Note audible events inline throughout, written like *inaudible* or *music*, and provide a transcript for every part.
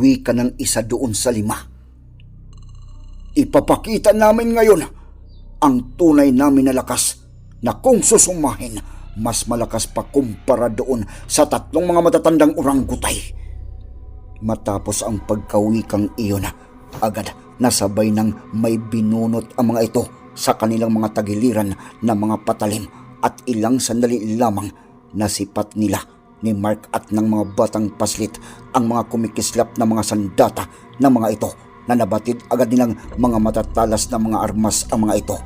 Wika ng isa doon sa lima. Ipapakita namin ngayon ang tunay namin na lakas na kung susumahin, mas malakas pa kumpara doon sa tatlong mga matatandang urangkutay. Matapos ang pagkawikang iyon, agad nasabay ng may binunot ang mga ito sa kanilang mga tagiliran na mga patalim at ilang sandali lamang nasipat nila ni Mark at ng mga batang paslit ang mga kumikislap na mga sandata ng mga ito na nabatid agad nilang mga matatalas na mga armas ang mga ito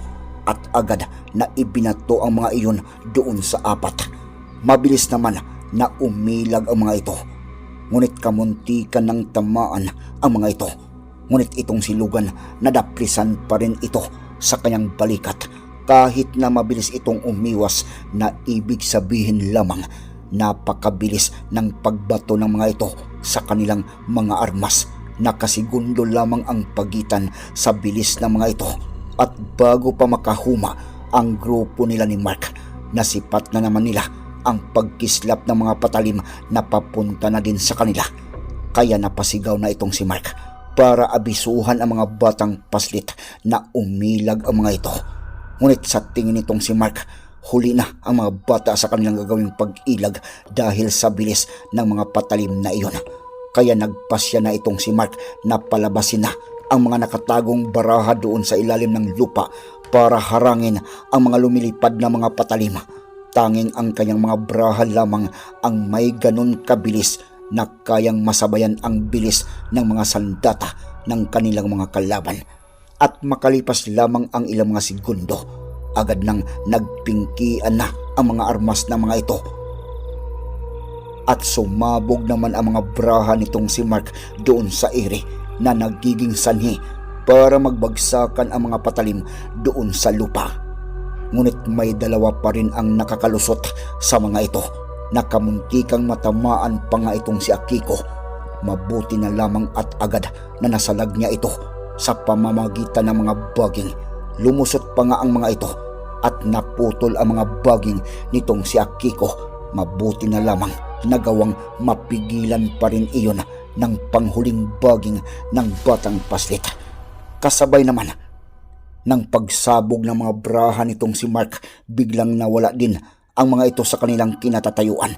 at agad na ibinato ang mga iyon doon sa apat. Mabilis naman na umilag ang mga ito. Ngunit kamuntikan ng tamaan ang mga ito. Ngunit itong silugan nadaplisan pa rin ito sa kanyang balikat kahit na mabilis itong umiwas na ibig sabihin lamang napakabilis ng pagbato ng mga ito sa kanilang mga armas. Nakasigundo lamang ang pagitan sa bilis ng mga ito at bago pa makahuma ang grupo nila ni Mark, nasipat na naman nila ang pagkislap ng mga patalim na papunta na din sa kanila. Kaya napasigaw na itong si Mark para abisuhan ang mga batang paslit na umilag ang mga ito. Ngunit sa tingin nitong si Mark, huli na ang mga bata sa kanilang gagawing pag-ilag dahil sa bilis ng mga patalim na iyon. Kaya nagpasya na itong si Mark na palabasin na ang mga nakatagong baraha doon sa ilalim ng lupa para harangin ang mga lumilipad na mga patalim. Tanging ang kanyang mga baraha lamang ang may ganun kabilis na kayang masabayan ang bilis ng mga sandata ng kanilang mga kalaban. At makalipas lamang ang ilang mga segundo, agad nang nagpingkian na ang mga armas ng mga ito. At sumabog naman ang mga braha nitong si Mark doon sa ere na nagiging sanhi para magbagsakan ang mga patalim doon sa lupa. Ngunit may dalawa pa rin ang nakakalusot sa mga ito. Nakamuntikang matamaan pa nga itong si Akiko. Mabuti na lamang at agad na nasalag niya ito sa pamamagitan ng mga baging. Lumusot pa nga ang mga ito at naputol ang mga baging nitong si Akiko. Mabuti na lamang nagawang mapigilan pa rin iyon ng panghuling baging ng batang paslit. Kasabay naman ng pagsabog ng mga braha nitong si Mark, biglang nawala din ang mga ito sa kanilang kinatatayuan.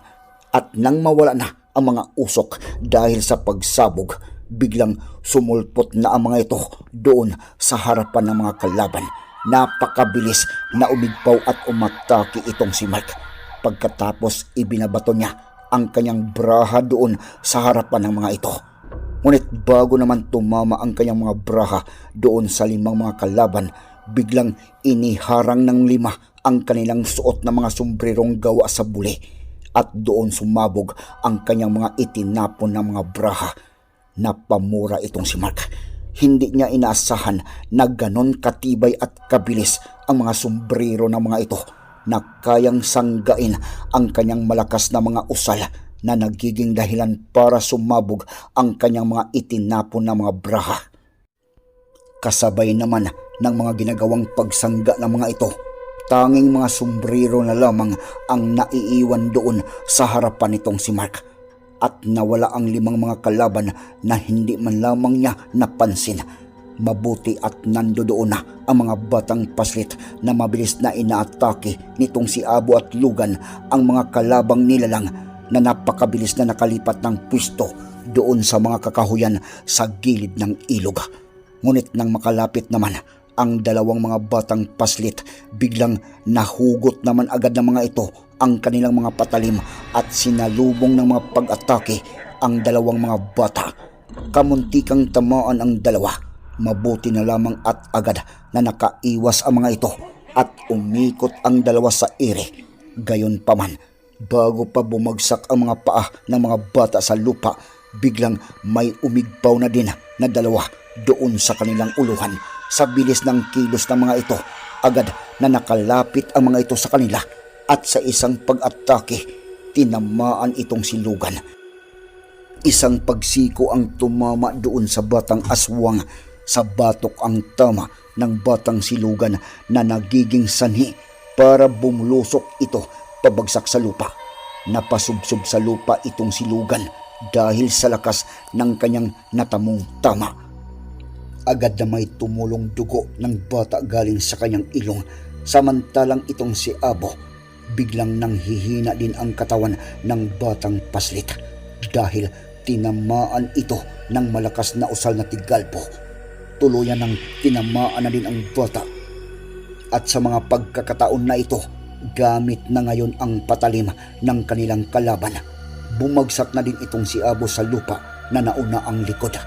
At nang mawala na ang mga usok dahil sa pagsabog, biglang sumulpot na ang mga ito doon sa harapan ng mga kalaban. Napakabilis na umigpaw at umatake itong si Mark. Pagkatapos ibinabato niya ang kanyang braha doon sa harapan ng mga ito. Ngunit bago naman tumama ang kanyang mga braha doon sa limang mga kalaban, biglang iniharang ng lima ang kanilang suot na mga sombrerong gawa sa buli at doon sumabog ang kanyang mga itinapon na mga braha. Napamura itong si Mark. Hindi niya inaasahan na ganon katibay at kabilis ang mga sombrero ng mga ito na kayang sanggain ang kanyang malakas na mga usal na nagiging dahilan para sumabog ang kanyang mga itinapon na mga braha. Kasabay naman ng mga ginagawang pagsangga ng mga ito, tanging mga sombrero na lamang ang naiiwan doon sa harapan nitong si Mark at nawala ang limang mga kalaban na hindi man lamang niya napansin Mabuti at nando doon na ang mga batang paslit na mabilis na inaatake nitong si Abo at Lugan ang mga kalabang nilalang na napakabilis na nakalipat ng pwisto doon sa mga kakahuyan sa gilid ng ilog. Ngunit nang makalapit naman ang dalawang mga batang paslit, biglang nahugot naman agad ng mga ito ang kanilang mga patalim at sinalubong ng mga pag-atake ang dalawang mga bata. Kamuntikang tamaan ang dalawa. Mabuti na lamang at agad na nakaiwas ang mga ito at umikot ang dalawa sa ere. Gayon pa man, bago pa bumagsak ang mga paa ng mga bata sa lupa, biglang may umigpaw na din na dalawa doon sa kanilang uluhan. Sa bilis ng kilos ng mga ito, agad na nakalapit ang mga ito sa kanila at sa isang pag-atake, tinamaan itong silugan. Isang pagsiko ang tumama doon sa batang aswang. Sa batok ang tama ng batang silugan na nagiging sanhi para bumulusok ito pabagsak sa lupa. Napasubsob sa lupa itong silugan dahil sa lakas ng kanyang natamong tama. Agad na may tumulong dugo ng bata galing sa kanyang ilong samantalang itong si Abo biglang nanghihina din ang katawan ng batang paslit dahil tinamaan ito ng malakas na usal na tigalpo. Tuluyan ng tinamaan na din ang bata. At sa mga pagkakataon na ito, gamit na ngayon ang patalim ng kanilang kalaban. Bumagsak na din itong si Abo sa lupa na nauna ang likod.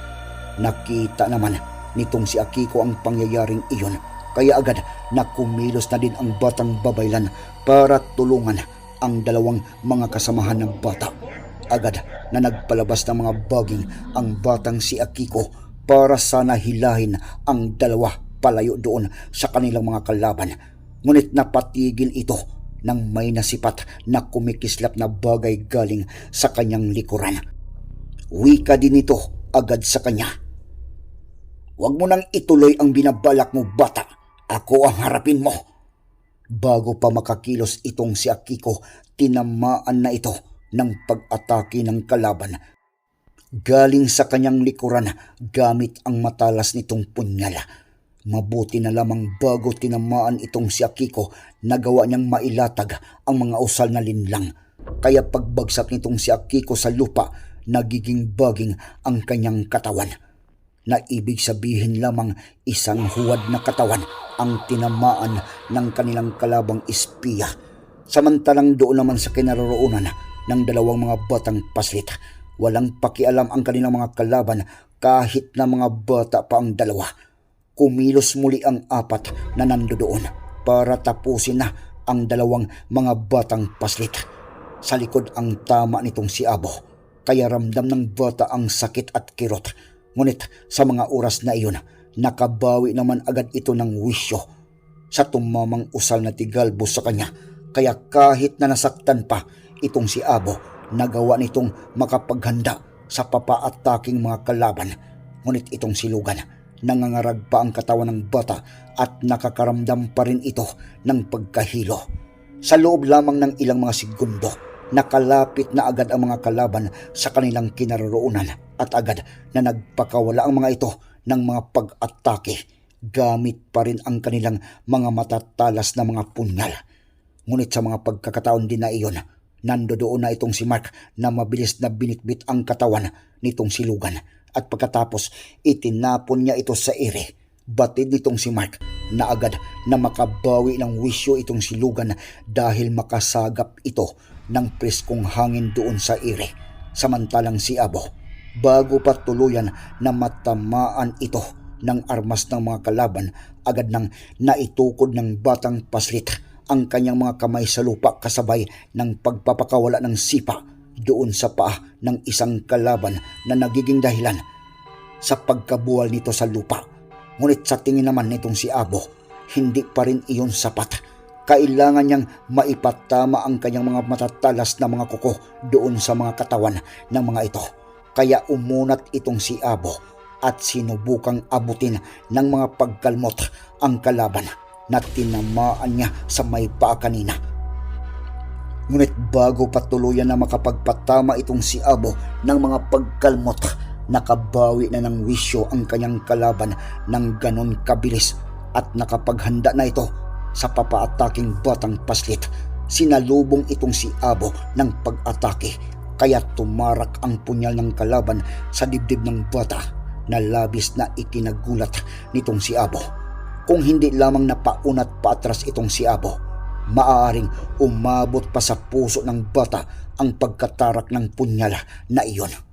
Nakita naman nitong si Akiko ang pangyayaring iyon kaya agad na kumilos na din ang batang babaylan para tulungan ang dalawang mga kasamahan ng bata. Agad na nagpalabas ng mga baging ang batang si Akiko para sana hilahin ang dalawa palayo doon sa kanilang mga kalaban. Ngunit napatigil ito nang may nasipat na kumikislap na bagay galing sa kanyang likuran. Wika din ito agad sa kanya. Huwag mo nang ituloy ang binabalak mo bata. Ako ang harapin mo. Bago pa makakilos itong si Akiko, tinamaan na ito ng pag-atake ng kalaban. Galing sa kanyang likuran gamit ang matalas nitong punyala. Mabuti na lamang bago tinamaan itong si Akiko, nagawa niyang mailatag ang mga usal na linlang. Kaya pagbagsak nitong si Akiko sa lupa, nagiging baging ang kanyang katawan na ibig sabihin lamang isang huwad na katawan ang tinamaan ng kanilang kalabang espiya. Samantalang doon naman sa kinaroroonan ng dalawang mga batang paslit, walang pakialam ang kanilang mga kalaban kahit na mga bata pa ang dalawa. Kumilos muli ang apat na nandoon para tapusin na ang dalawang mga batang paslit. Sa likod ang tama nitong si Abo, kaya ramdam ng bata ang sakit at kirot Ngunit sa mga oras na iyon, nakabawi naman agad ito ng wisyo sa tumamang usal na tigalbo sa kanya. Kaya kahit na nasaktan pa itong si Abo, nagawa nitong makapaghanda sa papaataking mga kalaban. Ngunit itong silugan, nangangarag pa ang katawan ng bata at nakakaramdam pa rin ito ng pagkahilo. Sa loob lamang ng ilang mga segundo, nakalapit na agad ang mga kalaban sa kanilang kinaroroonan at agad na nagpakawala ang mga ito ng mga pag-atake gamit pa rin ang kanilang mga matatalas na mga punyal. Ngunit sa mga pagkakataon din na iyon, nandoon na itong si Mark na mabilis na binitbit ang katawan nitong silugan at pagkatapos itinapon niya ito sa ere. Batid nitong si Mark na agad na makabawi ng wisyo itong silugan dahil makasagap ito ng preskong hangin doon sa ere. Samantalang si Abo, bago pa tuluyan na matamaan ito ng armas ng mga kalaban, agad nang naitukod ng batang paslit ang kanyang mga kamay sa lupa kasabay ng pagpapakawala ng sipa doon sa paa ng isang kalaban na nagiging dahilan sa pagkabuwal nito sa lupa Ngunit sa tingin naman nitong si Abo, hindi pa rin iyon sapat. Kailangan niyang maipatama ang kanyang mga matatalas na mga kuko doon sa mga katawan ng mga ito. Kaya umunat itong si Abo at sinubukang abutin ng mga pagkalmot ang kalaban na tinamaan niya sa may paa kanina. Ngunit bago patuluyan na makapagpatama itong si Abo ng mga pagkalmot, nakabawi na ng wisyo ang kanyang kalaban ng ganon kabilis at nakapaghanda na ito sa papaataking batang paslit. Sinalubong itong si Abo ng pag-atake kaya tumarak ang punyal ng kalaban sa dibdib ng bata na labis na ikinagulat nitong si Abo. Kung hindi lamang napaunat paatras itong si Abo, maaaring umabot pa sa puso ng bata ang pagkatarak ng punyal na iyon.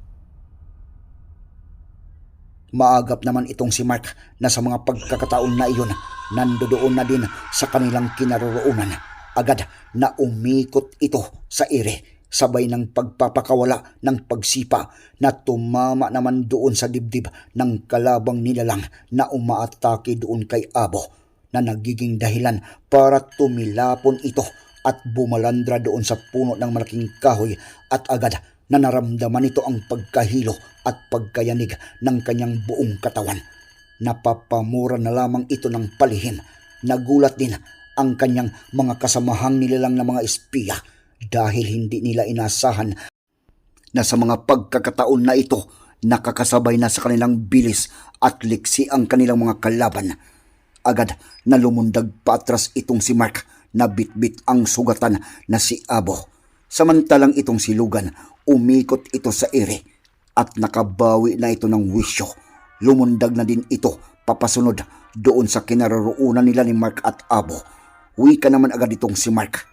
Maagap naman itong si Mark na sa mga pagkakataon na iyon, nandoon na din sa kanilang kinaroroonan. Agad na umikot ito sa ire, sabay ng pagpapakawala ng pagsipa na tumama naman doon sa dibdib ng kalabang nilalang na umaatake doon kay Abo na nagiging dahilan para tumilapon ito at bumalandra doon sa puno ng malaking kahoy at agad na naramdaman nito ang pagkahilo at pagkayanig ng kanyang buong katawan. Napapamura na lamang ito ng palihim. Nagulat din ang kanyang mga kasamahang nilalang na mga espiya dahil hindi nila inasahan na sa mga pagkakataon na ito nakakasabay na sa kanilang bilis at liksi ang kanilang mga kalaban. Agad na lumundag paatras itong si Mark na bitbit ang sugatan na si Abo. Samantalang itong si Lugan, umikot ito sa ere at nakabawi na ito ng wisyo. Lumundag na din ito papasunod doon sa kinaroroonan nila ni Mark at Abo. Uwi ka naman agad itong si Mark.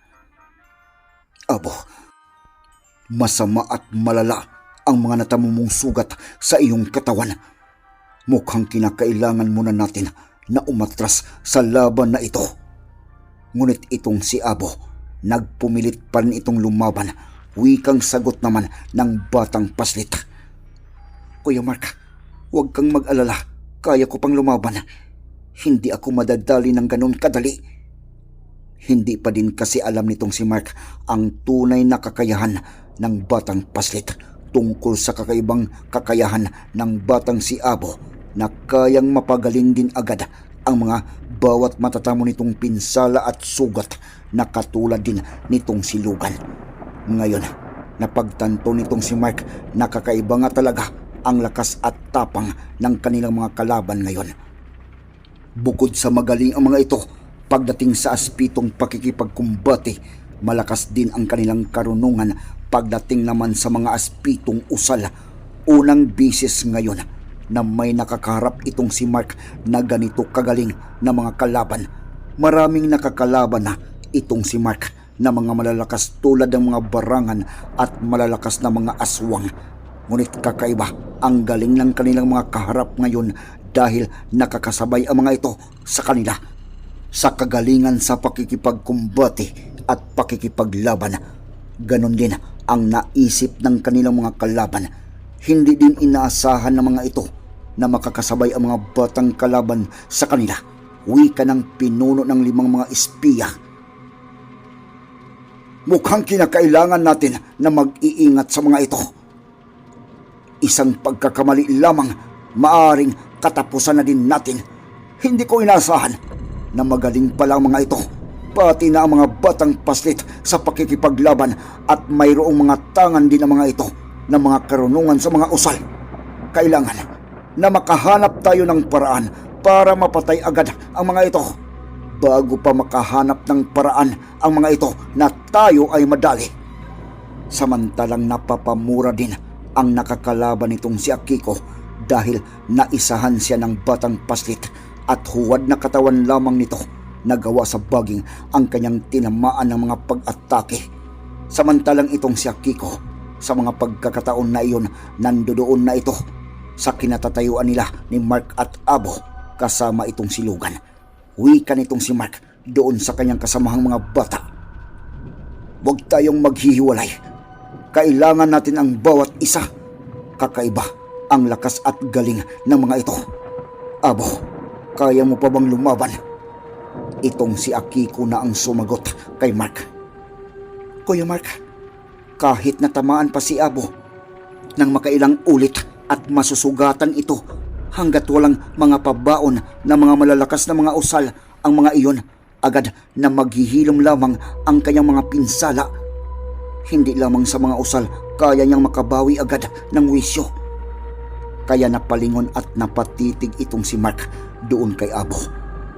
Abo, masama at malala ang mga natamumong sugat sa iyong katawan. Mukhang kinakailangan muna natin na umatras sa laban na ito. Ngunit itong si Abo, nagpumilit pa rin itong lumaban. Wikang sagot naman ng batang paslit. Kuya Mark, huwag kang mag-alala. Kaya ko pang lumaban. Hindi ako madadali ng ganun kadali. Hindi pa din kasi alam nitong si Mark ang tunay na kakayahan ng batang paslit tungkol sa kakaibang kakayahan ng batang si Abo na kayang mapagaling din agad ang mga bawat matatamo nitong pinsala at sugat na katulad din nitong si Lugan. Ngayon, napagtanto nitong si Mark na kakaiba nga talaga ang lakas at tapang ng kanilang mga kalaban ngayon. Bukod sa magaling ang mga ito, pagdating sa aspitong pakikipagkumbate, malakas din ang kanilang karunungan pagdating naman sa mga aspitong usal. Unang bisis ngayon na may nakakaharap itong si Mark na ganito kagaling na mga kalaban. Maraming nakakalaban na itong si Mark na mga malalakas tulad ng mga barangan at malalakas na mga aswang. Ngunit kakaiba ang galing ng kanilang mga kaharap ngayon dahil nakakasabay ang mga ito sa kanila sa kagalingan sa pakikipagkumbate at pakikipaglaban. Ganon din ang naisip ng kanilang mga kalaban. Hindi din inaasahan ng mga ito na makakasabay ang mga batang kalaban sa kanila. Wika ng pinuno ng limang mga espiya. Mukhang kinakailangan natin na mag-iingat sa mga ito. Isang pagkakamali lamang maaring katapusan na din natin. Hindi ko inasahan na magaling pala ang mga ito. Pati na ang mga batang paslit sa pakikipaglaban at mayroong mga tangan din ang mga ito ng mga karunungan sa mga usal. Kailangan na makahanap tayo ng paraan para mapatay agad ang mga ito bago pa makahanap ng paraan ang mga ito na tayo ay madali. Samantalang napapamura din ang nakakalaban nitong si Akiko dahil naisahan siya ng batang paslit at huwad na katawan lamang nito nagawa sa baging ang kanyang tinamaan ng mga pag-atake. Samantalang itong si Akiko sa mga pagkakataon na iyon nandoon na ito sa kinatatayuan nila ni Mark at Abo kasama itong si Lugan. Wika nitong si Mark doon sa kanyang kasamahang mga bata. Huwag tayong maghihiwalay. Kailangan natin ang bawat isa. Kakaiba ang lakas at galing ng mga ito. Abo, kaya mo pa bang lumaban? Itong si Akiko na ang sumagot kay Mark. Kuya Mark, kahit natamaan pa si Abo, nang makailang ulit at masusugatan ito hanggat walang mga pabaon na mga malalakas na mga usal ang mga iyon agad na maghihilom lamang ang kanyang mga pinsala. Hindi lamang sa mga usal kaya niyang makabawi agad ng wisyo. Kaya napalingon at napatitig itong si Mark doon kay Abo.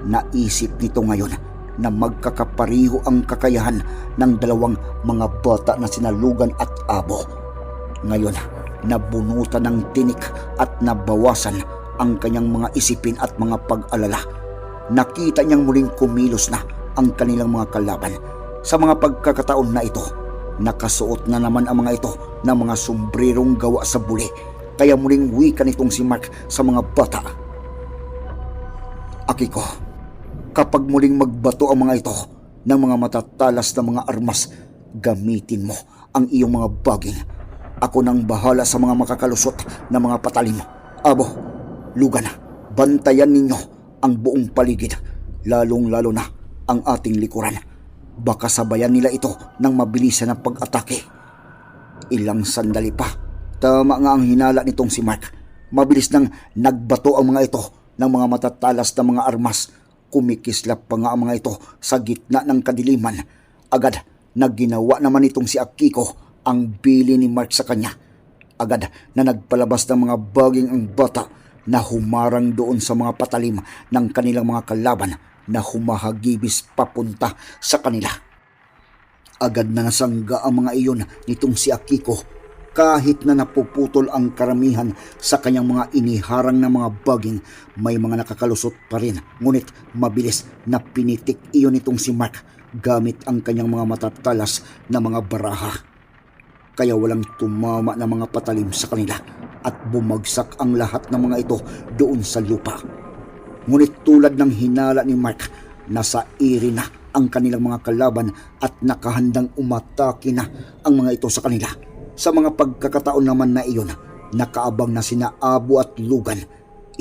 Naisip nito ngayon na magkakapariho ang kakayahan ng dalawang mga bata na sinalugan at Abo. Ngayon, nabunutan ng tinik at nabawasan ang kanyang mga isipin at mga pag-alala. Nakita niyang muling kumilos na ang kanilang mga kalaban. Sa mga pagkakataon na ito, nakasuot na naman ang mga ito ng mga sombrerong gawa sa buli. Kaya muling wika nitong si Mark sa mga bata. Akiko, kapag muling magbato ang mga ito ng mga matatalas na mga armas, gamitin mo ang iyong mga baging. Ako nang bahala sa mga makakalusot na mga patalim. Abo, lugan, bantayan ninyo ang buong paligid, lalong-lalo na ang ating likuran. Baka sabayan nila ito ng mabilisan na pag-atake. Ilang sandali pa, tama nga ang hinala nitong si Mark. Mabilis nang nagbato ang mga ito ng mga matatalas na mga armas. Kumikislap pa nga ang mga ito sa gitna ng kadiliman. Agad na ginawa naman itong si Akiko ang bili ni Mark sa kanya. Agad na nagpalabas ng mga baging ang bata na humarang doon sa mga patalim ng kanilang mga kalaban na humahagibis papunta sa kanila. Agad na nasangga ang mga iyon nitong si Akiko kahit na napuputol ang karamihan sa kanyang mga iniharang na mga baging, may mga nakakalusot pa rin. Ngunit mabilis na pinitik iyon nitong si Mark gamit ang kanyang mga matatalas na mga baraha. Kaya walang tumama na mga patalim sa kanila at bumagsak ang lahat ng mga ito doon sa lupa. Ngunit tulad ng hinala ni Mark, nasa iri na ang kanilang mga kalaban at nakahandang umatake na ang mga ito sa kanila. Sa mga pagkakataon naman na iyon, nakaabang na sina Abo at Lugan.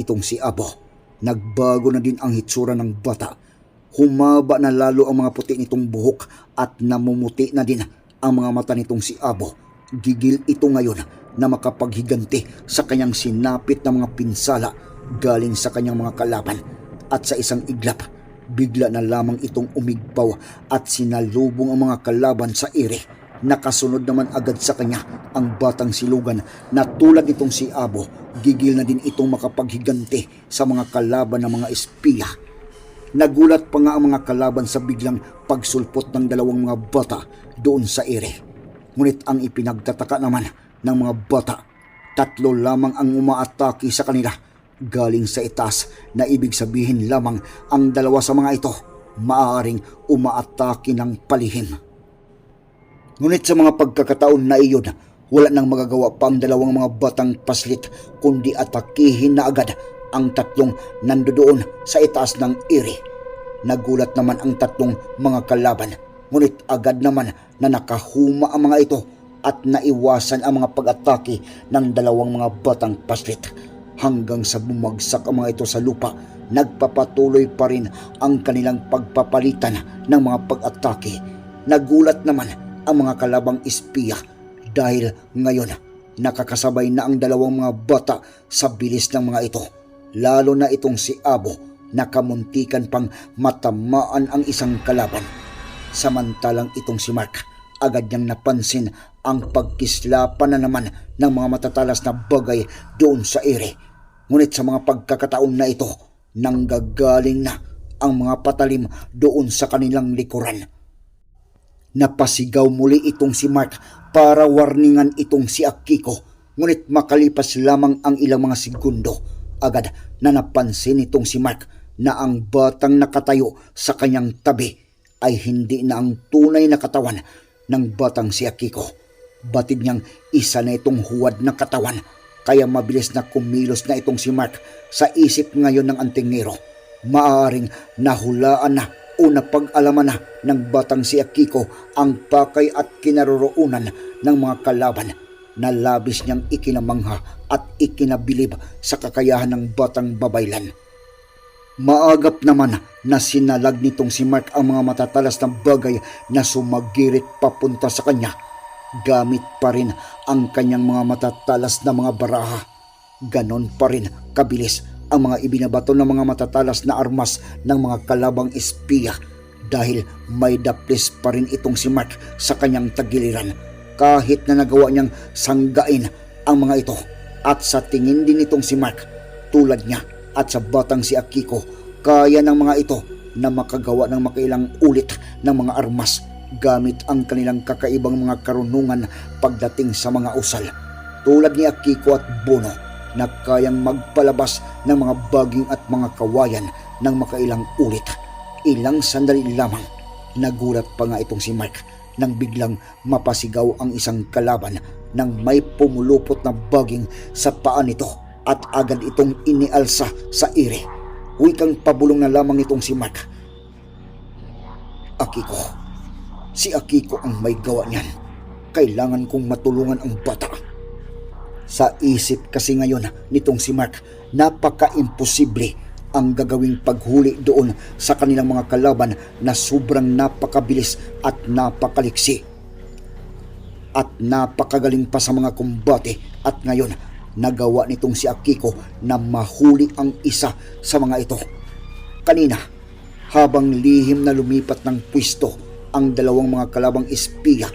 Itong si Abo, nagbago na din ang hitsura ng bata. Humaba na lalo ang mga puti nitong buhok at namumuti na din ang mga mata nitong si Abo. Gigil ito ngayon na makapaghiganti sa kanyang sinapit na mga pinsala galing sa kanyang mga kalaban. At sa isang iglap, bigla na lamang itong umigpaw at sinalubong ang mga kalaban sa ire. Nakasunod naman agad sa kanya ang batang silugan na tulad nitong si Abo, gigil na din itong makapaghiganti sa mga kalaban ng mga espiya. Nagulat pa nga ang mga kalaban sa biglang pagsulpot ng dalawang mga bata doon sa ere. Ngunit ang ipinagtataka naman ng mga bata, tatlo lamang ang umaatake sa kanila galing sa itaas na ibig sabihin lamang ang dalawa sa mga ito maaaring umaatake ng palihim. Ngunit sa mga pagkakataon na iyon, wala nang magagawa pa ang dalawang mga batang paslit kundi atakihin na agad ang tatlong nandoon sa itaas ng iri. Nagulat naman ang tatlong mga kalaban, ngunit agad naman na nakahuma ang mga ito at naiwasan ang mga pag-atake ng dalawang mga batang paslit. Hanggang sa bumagsak ang mga ito sa lupa, nagpapatuloy pa rin ang kanilang pagpapalitan ng mga pag-atake. Nagulat naman ang mga kalabang espiya dahil ngayon nakakasabay na ang dalawang mga bata sa bilis ng mga ito. Lalo na itong si Abo na kamuntikan pang matamaan ang isang kalaban. Samantalang itong si Mark agad niyang napansin ang pagkislapan na naman ng mga matatalas na bagay doon sa ere. Ngunit sa mga pagkakataon na ito, nanggagaling na ang mga patalim doon sa kanilang likuran. Napasigaw muli itong si Mark para warningan itong si Akiko. Ngunit makalipas lamang ang ilang mga segundo, agad na napansin itong si Mark na ang batang nakatayo sa kanyang tabi ay hindi na ang tunay na katawan ng batang si Akiko. Batid niyang isa na itong huwad na katawan kaya mabilis na kumilos na itong si Mark sa isip ngayon ng antingero. Maaring nahulaan na o napag-alaman na ng batang si Akiko ang pakay at kinaroroonan ng mga kalaban na labis niyang ikinamangha at ikinabilib sa kakayahan ng batang babaylan. Maagap naman na sinalag nitong si Mark ang mga matatalas na bagay na sumagirit papunta sa kanya. Gamit pa rin ang kanyang mga matatalas na mga baraha. Ganon pa rin kabilis ang mga ibinabato ng mga matatalas na armas ng mga kalabang espiya dahil may daplis pa rin itong si Mark sa kanyang tagiliran kahit na nagawa niyang sanggain ang mga ito at sa tingin din itong si Mark tulad niya at sa batang si Akiko kaya ng mga ito na makagawa ng makailang ulit ng mga armas gamit ang kanilang kakaibang mga karunungan pagdating sa mga usal. tulad ni Akiko at Bono na kayang magpalabas ng mga baging at mga kawayan ng makailang ulit. Ilang sandali lamang, nagulat pa nga itong si Mark nang biglang mapasigaw ang isang kalaban nang may pumulupot na baging sa paa nito at agad itong inialsa sa ire. Wikang pabulong na lamang itong si Mark. Akiko, si Akiko ang may gawa niyan. Kailangan kong matulungan ang bata. Sa isip kasi ngayon nitong si Mark, napaka-imposible ang gagawing paghuli doon sa kanilang mga kalaban na sobrang napakabilis at napakaliksi. At napakagaling pa sa mga kumbate at ngayon nagawa nitong si Akiko na mahuli ang isa sa mga ito. Kanina, habang lihim na lumipat ng pwisto ang dalawang mga kalabang espiya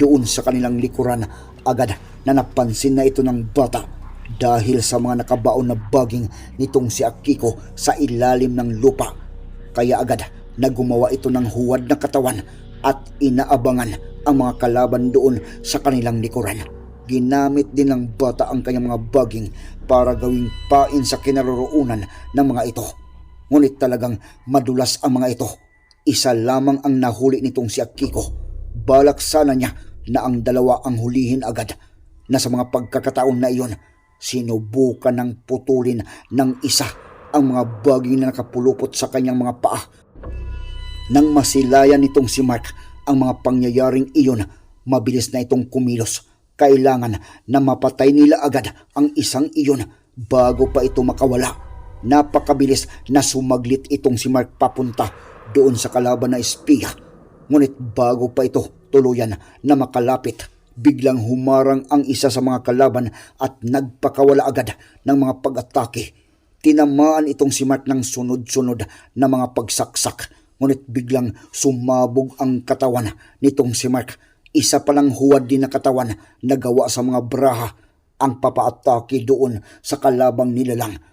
doon sa kanilang likuran, agad na napansin na ito ng bata dahil sa mga nakabaon na baging nitong si Akiko sa ilalim ng lupa. Kaya agad na gumawa ito ng huwad na katawan at inaabangan ang mga kalaban doon sa kanilang likuran. Ginamit din ng bata ang kanyang mga baging para gawing pain sa kinaroroonan ng mga ito. Ngunit talagang madulas ang mga ito. Isa lamang ang nahuli nitong si Akiko. Balak sana niya na ang dalawa ang hulihin agad na sa mga pagkakataon na iyon, sinubukan ng putulin ng isa ang mga baging na nakapulupot sa kanyang mga paa. Nang masilayan nitong si Mark ang mga pangyayaring iyon, mabilis na itong kumilos. Kailangan na mapatay nila agad ang isang iyon bago pa ito makawala. Napakabilis na sumaglit itong si Mark papunta doon sa kalaban na espiya. Ngunit bago pa ito tuluyan na makalapit, biglang humarang ang isa sa mga kalaban at nagpakawala agad ng mga pag-atake. Tinamaan itong si Mark ng sunod-sunod na mga pagsaksak, ngunit biglang sumabog ang katawan nitong si Mark. Isa palang huwad din na katawan na gawa sa mga braha ang papaatake doon sa kalabang nilalang.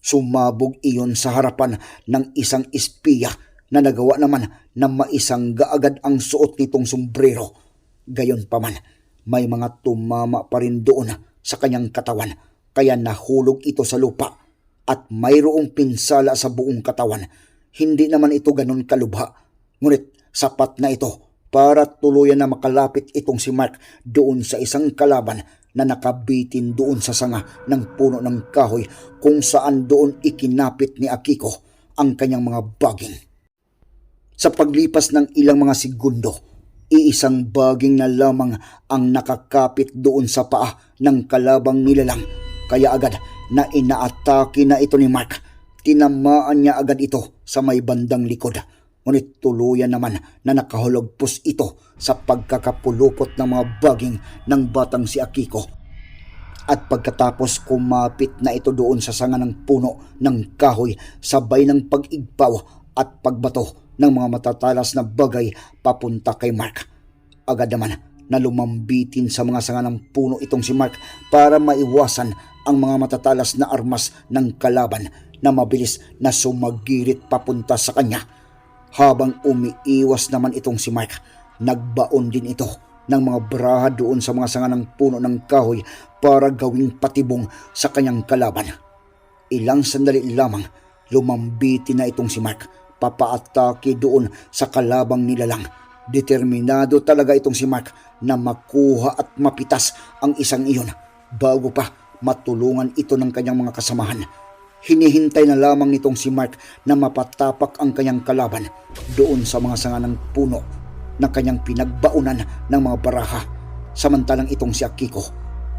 Sumabog iyon sa harapan ng isang espiya na nagawa naman na maisangga agad ang suot nitong sombrero. Gayon pa man, may mga tumama pa rin doon sa kanyang katawan kaya nahulog ito sa lupa at mayroong pinsala sa buong katawan. Hindi naman ito ganon kalubha, ngunit sapat na ito para tuluyan na makalapit itong si Mark doon sa isang kalaban na nakabitin doon sa sanga ng puno ng kahoy kung saan doon ikinapit ni Akiko ang kanyang mga baging. Sa paglipas ng ilang mga segundo, iisang baging na lamang ang nakakapit doon sa paa ng kalabang nilalang. Kaya agad na inaatake na ito ni Mark. Tinamaan niya agad ito sa may bandang likod. Ngunit tuluyan naman na nakahulogpos ito sa pagkakapulupot ng mga baging ng batang si Akiko. At pagkatapos kumapit na ito doon sa sanga ng puno ng kahoy sabay ng pag-igpaw at pagbato ng mga matatalas na bagay papunta kay Mark. Agad naman na lumambitin sa mga sanga ng puno itong si Mark para maiwasan ang mga matatalas na armas ng kalaban na mabilis na sumagirit papunta sa kanya. Habang umiiwas naman itong si Mark, nagbaon din ito ng mga braha doon sa mga sanga ng puno ng kahoy para gawing patibong sa kanyang kalaban. Ilang sandali lamang, lumambiti na itong si Mark papaatake doon sa kalabang nilalang. Determinado talaga itong si Mark na makuha at mapitas ang isang iyon bago pa matulungan ito ng kanyang mga kasamahan. Hinihintay na lamang nitong si Mark na mapatapak ang kanyang kalaban doon sa mga sanga ng puno na kanyang pinagbaunan ng mga baraha. Samantalang itong si Akiko,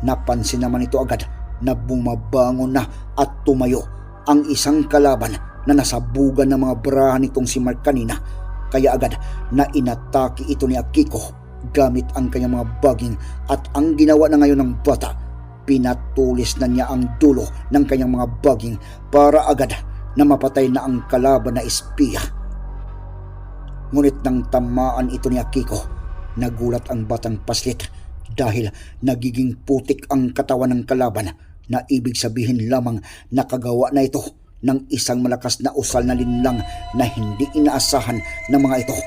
napansin naman ito agad na bumabangon na at tumayo ang isang kalaban na nasabugan ng mga baraha nitong si Mark kanina. Kaya agad na inatake ito ni Akiko gamit ang kanyang mga baging at ang ginawa na ngayon ng bata pinatulis na niya ang dulo ng kanyang mga baging para agad na mapatay na ang kalaban na espiya. Ngunit nang tamaan ito ni Akiko, nagulat ang batang paslit dahil nagiging putik ang katawan ng kalaban na ibig sabihin lamang nakagawa na ito ng isang malakas na usal na linlang na hindi inaasahan ng mga ito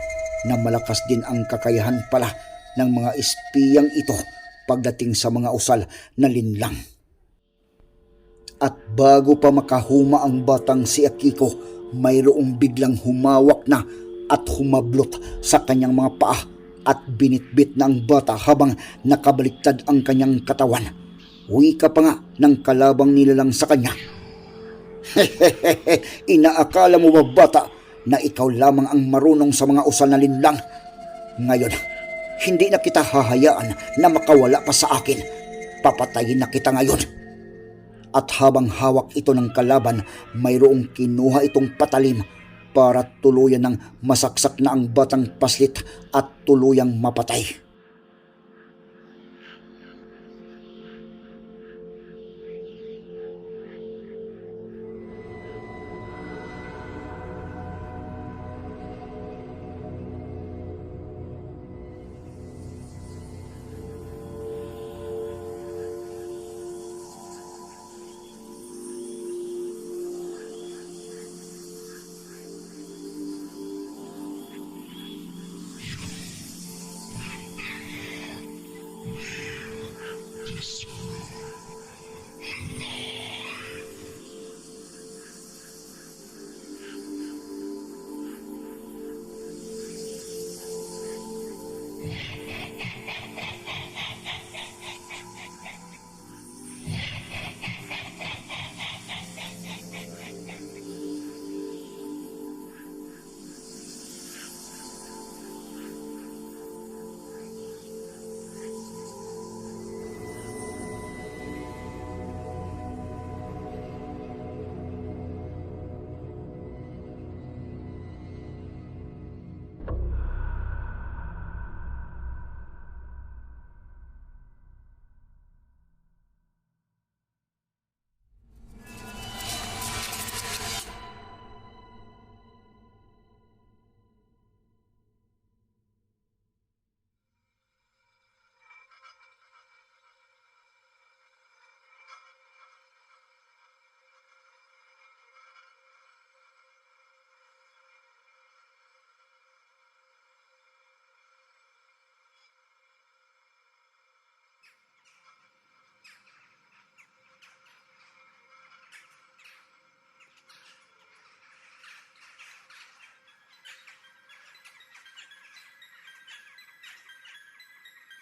na malakas din ang kakayahan pala ng mga espiyang ito pagdating sa mga usal na linlang. At bago pa makahuma ang batang si Akiko, mayroong biglang humawak na at humablot sa kanyang mga paa at binitbit na ang bata habang nakabaliktad ang kanyang katawan. Uwi ka pa nga ng kalabang nilalang sa kanya. *laughs* Inaakala mo ba bata na ikaw lamang ang marunong sa mga usal na linlang? Ngayon, hindi na kita hahayaan na makawala pa sa akin. Papatayin na kita ngayon. At habang hawak ito ng kalaban, mayroong kinuha itong patalim para tuluyan ng masaksak na ang batang paslit at tuluyang mapatay.